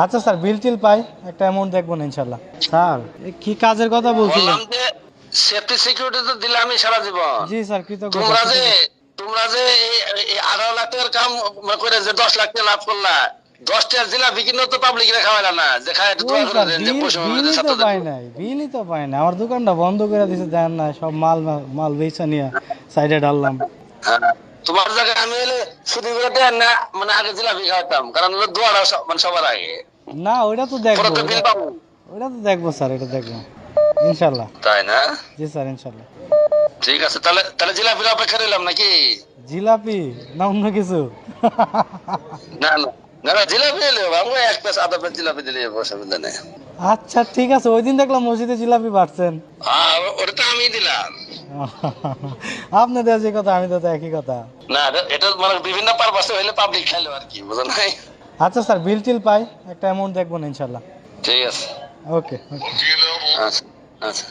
আচ্ছা স্যার বিল টিল পাই? একটা অ্যামাউন্ট দেখব না ইনশাল্লাহ। স্যার কি কাজের কথা বলছিলেন? সেফটি সিকিউরিটি তো দিলে আমি সারা জীবন। জি স্যার কৃতজ্ঞতা তোমরা যে তোমরা যে এই- আঠারো লাখ টাকার কাম করে যে দশ লাখ টাকা লাভ করলা দশটা কিনে তো পাবলিক রে খাওয়াইলা না যে খায় একটু দোয়া করে দেন যে পয়সা বিলই তো ছাত্রদের পাই নাই বিলই তো পাই না আমার দোকানটা বন্ধ করে দিছে দেন না সব মাল মাল বেচা নিয়ে সাইডে ডাললাম হ্যাঁ। তোমার জায়গায় আমি হলে শুধু করে দেন না মানে আগে জিলাপি খাওয়াতাম কারণ দোয়াটা মানে সবার আগে। না ওইটা তো দেখব পরে তো দেখব স্যার এটা দেখব। ইনশাল্লাহ। তাই না? জি স্যার ইনশাল্লাহ। ঠিক আছে তাহলে তাহলে জিলাপির অপেক্ষা রইলাম নাকি? জিলাপি? না অন্য কিছু। না না। না না জিলাপি এলে আমি এক পেস আধা পেস জিলাপি দিলে অসুবিধা নেই। আচ্ছা ঠিক আছে ওই দিন দেখলাম মসজিদে জিলাপি বাড়ছেন। হ্যাঁ ওটা তো আমি দিলাম। আপনি দেওয়া যে কথা আমি তো একই কথা। না এটা- মানে বিভিন্ন পারপাসে হইলে পাবলিক খাইলো আর কি বুঝো নাই? আচ্ছা স্যার বিল টিল পাই একটা অ্যামাউন্ট দেখব না ইনশাল্লাহ ঠিক আছে। ওকে ওকে আচ্ছা আচ্ছা।